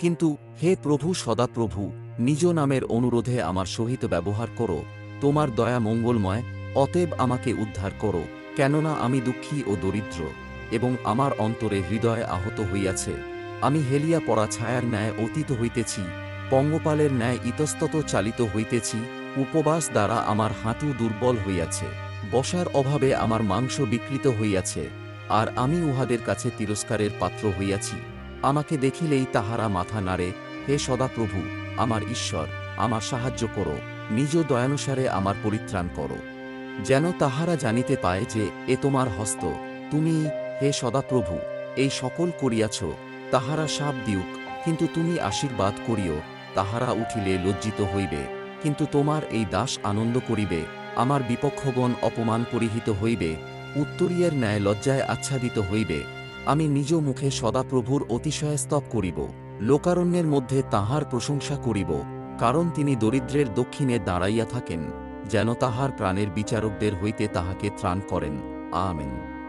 কিন্তু, হে প্রভু সদাপ্রভু নিজ নামের অনুরোধে আমার সহিত ব্যবহার করো, তোমার দয়া মঙ্গলময়, অতএব আমাকে উদ্ধার করো, কেননা আমি দুঃখী ও দরিদ্র, এবং আমার অন্তরে হৃদয় আহত হইয়াছে। আমি হেলিয়া পড়া ছায়ার ন্যায় অতীত হইতেছি, পঙ্গপালের ন্যায় ইতস্তত চালিত হইতেছি, উপবাস দ্বারা আমার হাঁটু দুর্বল হইয়াছে, বসার অভাবে আমার মাংস বিকৃত হইয়াছে, আর আমি উহাদের কাছে তিরস্কারের পাত্র হইয়াছি। আমাকে দেখিলেই তাহারা মাথা নাড়ে, হে সদাপ্রভু, আমার ঈশ্বর, আমার সাহায্য করো, নিজ দয়ানুসারে আমার পরিত্রাণ করো। যেন তাহারা জানিতে পায় যে, এ তোমার হস্ত, তুমি, হে সদাপ্রভু, এই সকল করিয়াছ, তাহারা সাপ দিউক, কিন্তু তুমি আশীর্বাদ করিও, তাহারা উঠিলে লজ্জিত হইবে, কিন্তু তোমার এই দাস আনন্দ করিবে, আমার বিপক্ষগণ অপমান পরিহিত হইবে, উত্তরীয়ের ন্যায় লজ্জায় আচ্ছাদিত হইবে আমি নিজ মুখে সদাপ্রভুর অতিশয় স্তব করিব, লোকারণ্যের মধ্যে তাহার প্রশংসা করিব, কারণ তিনি দরিদ্রের দক্ষিণে দাঁড়াইয়া থাকেন, যেন তাহার প্রাণের বিচারকদের হইতে তাহাকে ত্রাণ করেন। আমেন।